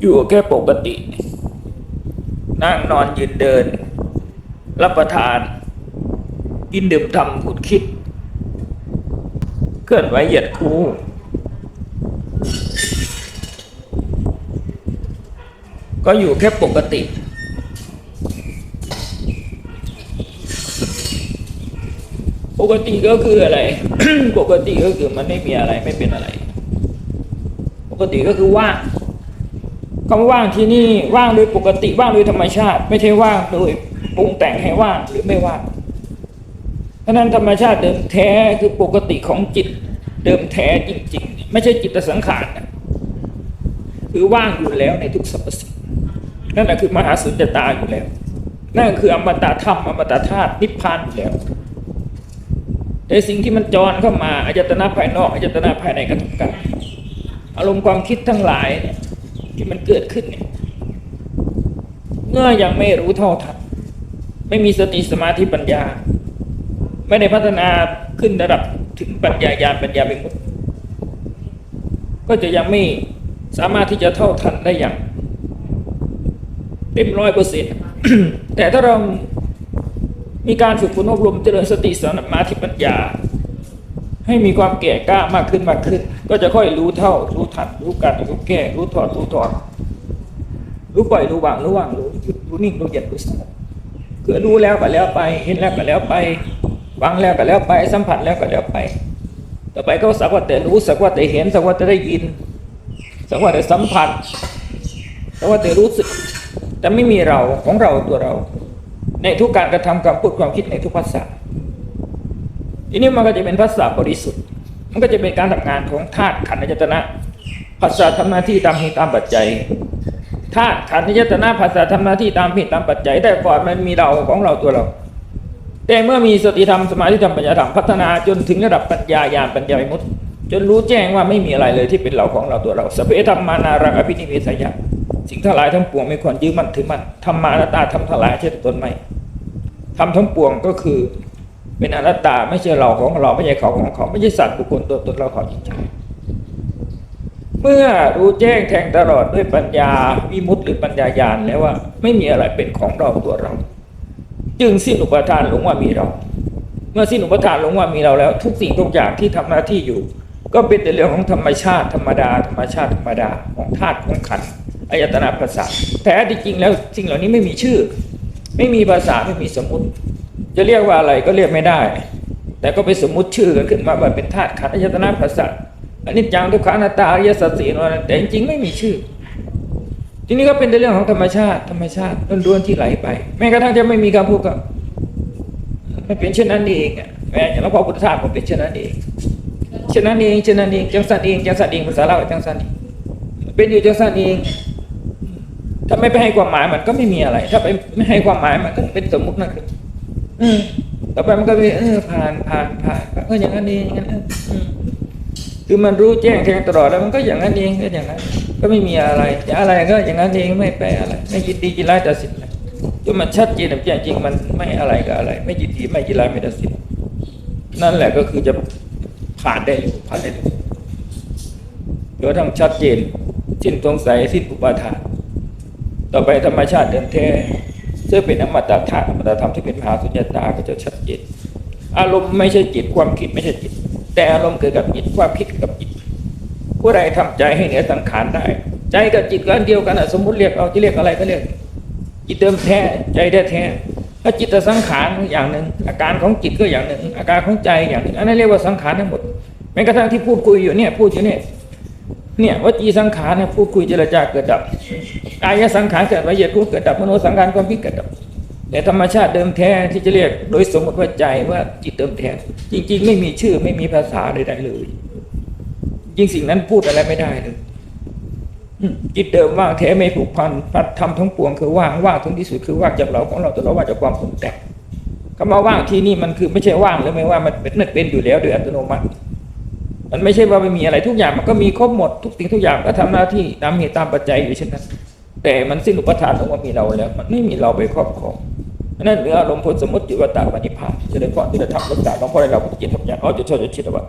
อยู่แค่ปกติ นั่งนอนยืนเดิน รับประทาน กินดื่มทำขุดคิด เคลื่อนไหวเหยียดคู่ก็อยู่แค่ปกติ ปกติก็คืออะไร ปกติก็คือมันไม่มีอะไรไม่เป็นอะไร ปกติก็คือว่าง คำว่าว่างที่นี่ว่างโดยปกติว่างโดยธรรมชาติ ไม่ใช่ว่างโดยปรุงแต่งให้ว่างหรือไม่ว่างเพราะนั้นธรรมชาติเดิมแท้คือปกติของจิตเดิมแท้จริง ๆ ไม่ใช่จิตสังขารคือว่างอยู่แล้วในทุกสรรพสิ่งนั่นแหละคือมหาสุญญตาอยู่แล้ว นั่นคืออมตะธรรมอมตะธาตุนิพพานอยู่แล้ว แต่สิ่งที่มันจรเข้ามาอายตนะภายนอกอายตนะภายในกระทบกันอารมณ์ความคิดทั้งหลายเนี่ย ที่มันเกิดขึ้นเนี่ยเมื่อยังไม่รู้เท่าทันไม่มีสติสมาธิปัญญา ไม่ได้พัฒนาขึ้นระดับถึงปัญญาญาณปัญญาเป็นมุตก็จะยังไม่สามารถที่จะเท่าทันได้อย่างเต็มร้อยเปอร์เซ็นต์แต่ถ้าเรามีการฝึกฝนอบรมเจริญสติสมาธิปัญญา ให้มีความแก่กล้ามากขึ้นมากขึ้น ก็จะค่อยรู้เท่า รู้ทันรู้กันรู้แก้รู้ถอดรู้ถอนรู้ปล่อยรู้วางรู้วางรู้หยุดรู้นิ่งรู้เย็นรู้สงบคือรู้แล้วก็แล้วไป เห็นแล้วก็แล้วไปวางแล้วก็แล้วไป สัมผัสแล้วก็แล้วไป ต่อไปก็สักว่าแต่รู้สักว่าแต่เห็นสักว่าแต่ได้ยิน สักว่าแต่สัมผัสสักว่าแต่รู้สึกแต่ไม่มีเราของเราตัวเรา ในทุกการกระทำการพูดความคิดในทุกภาษา ทีนี้มันก็จะเป็นภาษาบริสุทธิ์ มันก็จะเป็นการทำงานของธาตุขันธ์อายตนะภาษาทำหน้าที่ตามเหตุตามปัจจัยธาตุขันธ์อายตนะภาษาทำหน้าที่ตามเหตุตามปัจจัย แต่ก่อนมันมีเราของเราตัวเรา แต่เมื่อมีสติธรรมสมาธิธรรมปัญญาธรรมพัฒนาจนถึงระดับปัญญาญาณปัญญามุติจนรู้แจ้งว่าไม่มีอะไรเลยที่เป็นเราของเราตัวเราสเพธรรมานารังอภินิเวสยะสิ่งทั้งหลายทั้งปวงไม่ควรยึดมั่นถือมั่นธรรมานาตาทำทั้งหลายเช่นตนไม่ทำทั้งปวงก็คือ เป็นอนัตตาไม่ใช่เราของเราไม่ใช่เขาของเขาไม่ใช่สัตว์บุคคลตัวตนเราเขาจริงๆเมื่อรู้แจ้งแทงตลอดด้วยปัญญาวิมุตติหรือปัญญาญาณแล้วว่า ไม่มีอะไรเป็นของเราตัวเรา จึงสิ้นอุปทานหลงว่ามีเรา เมื่อสิ้นอุปทานหลงว่ามีเราแล้ว ทุกสิ่งทุกอย่างที่ทำหน้าที่อยู่ ก็เป็นแต่เรื่องของธรรมชาติธรรมดา ธรรมชาติธรรมดาของธาตุของขันธ์อายตนะภาษาแต่ที่จริงแล้วสิ่งเหล่านี้ไม่มีชื่อ ไม่มีภาษาไม่มีสมมุติ จะเรียกว่าอะไรก็เรียกไม่ได้ แต่ก็ไปสมมุติชื่อกันขึ้นมาว่าเป็นธาตุขันธ์อายตนะภาษาอันนี้จังทุกขังนัตาอริยสัจสี่นั่นแต่จริงๆไม่มีชื่อ ทีนี้ก็เป็นแต่เรื่องของธรรมชาติ ธรรมชาติล้วนๆที่ไหลไป แม้กระทั่งจะไม่มีการพูดก็มันเป็นเช่นนั้นเองแม้อย่างหลวงพ่อพุทธทาสก็เป็นเช่นนั้นเองเช่นนั้นเองเช่นนั้นเองจังสันเองจังสันเองภาษาเราจังสันเองเป็นอยู่จังสันเองถ้าไม่ไปให้ความหมายมันก็ไม่มีอะไร ถ้าไปไม่ให้ความหมายมันก็เป็นสมมุตินั่นคือ อืมต่อไปมันก็ไปเออผ่านผ่านผ่านก็อย่างนั้นเองอย่างนั้นอืมคือมันรู้แจ้งแทงตลอดแล้วมันก็อย่างนั้นเองก็อย่างนั้น ก็ไม่มีอะไรจะอะไรก็อย่างนั้นเองไม่แปลอะไร ไม่ยินดียินร้ายตัดสินอะไรจนมันชัดเจนแบบจริงๆมันไม่อะไรก็อะไร ไม่ยินดีไม่ยินร้ายไม่ตัดสินนั่นแหละก็คือจะผ่านได้เร็วผ่านได้เร็วโดยทั้งชัดเจนสิ้นสงสัยสิ้นอุปาทาน ต่อไปธรรมชาติเดิมแท้ ซึ่งเป็นอมตะธาตุอมตะธรรมที่เป็นมหาสุญญตาก็จะชัดเจนอารมณ์ไม่ใช่จิตความคิดไม่ใช่จิต แต่อารมณ์เกิดกับจิตความคิดกับจิต ผู้ใดทำใจให้เหนือสังขารได้ ใจกับจิตก็อันเดียวกันสมมุติเรียกเอาจะเรียกอะไรก็เรียกจิตเดิมแท้ใจแท้แท้ถ้าจิตสังขารอย่างหนึ่งอาการของจิตก็อย่างหนึ่ง อาการของใจอย่างหนึ่งอันนั้นเรียกว่าสังขารทั้งหมดแม้กระทั่งที่พูดคุยอยู่เนี่ยพูดอยู่เนี่ย เนี่ยวจีสังขารเนี่ยพูดคุยเจรจาเกิดดับกายสังขารเกิดวิญญาณรู้เกิดดับมโนสังขารความคิดเกิดดับ แต่ธรรมชาติเดิมแท้ที่จะเรียกโดยสมมติว่าใจว่าจิตเดิมแท้จริง ๆ ไม่มีชื่อไม่มีภาษาใดๆเลยจริงสิ่งนั้นพูดอะไรไม่ได้เลยจิตเดิมว่างแท้ไม่ผูกพันพัดทำทั้งปวงคือว่างว่างถึงที่สุดคือว่างจากเราของเราตัวเราว่างจากความปรุงแต่งคำว่าว่างที่นี่มันคือไม่ใช่ว่างหรือไม่ว่ามันเป็นมันเป็นอยู่แล้วโดยอัตโนมัติ มันไม่ใช่ว่าไม่มีอะไรทุกอย่างมันก็มีครบหมดทุกสิ่งทุกอย่างก็ทำหน้าที่ตามเหตุตามปัจจัยอยู่เช่นนั้น แต่มันสิ้นอุปทานของว่ามีเราแล้ว มันไม่มีเราไปครอบครองนั่นเหนืออารมณ์ผลสมมติจุวตาปณิพานจะได้ก่อนที่จะทำรักษาของพ่อในเราพุทธจิตทำอย่างเขาจะช่วยจะชิดว่า